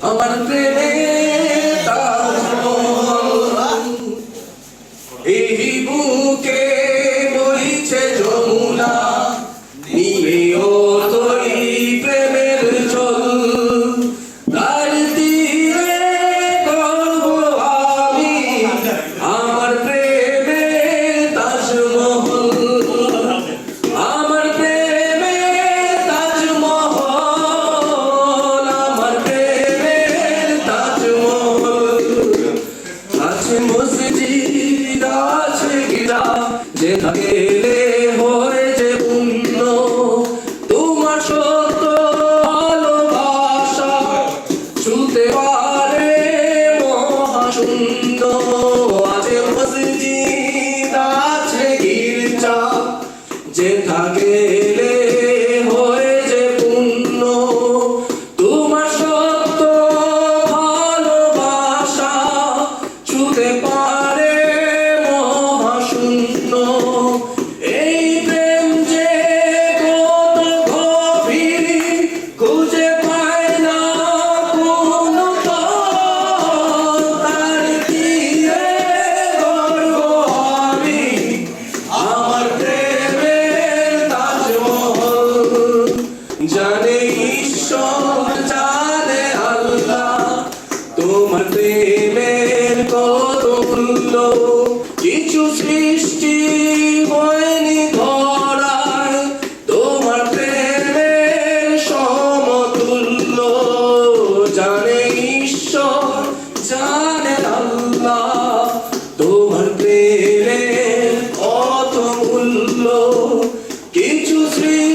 আমার প্রেমে আছে মসজিদ, আছে গিরা গেলে হয়েছে পূর্ণ। তোমার সত্য ভালোবাসা ছুতে পারে মহাশূন্য আছে মসজিদ, আছে গির্জা যেটা গেলে ছুতে পারে এই প্রেম যে কত গভীর, খুঁজে পায় না কোনো তার তীরে গর্ব আমি, আমার প্রেমের তাজমহল। জানে ঈশ্বর কিছু সৃষ্টি হয়নি ধরায়। তোমার জানে ঈশ্বর জানে আল্লাহ। তোমার প্রেমের কত কিছু সৃষ্টি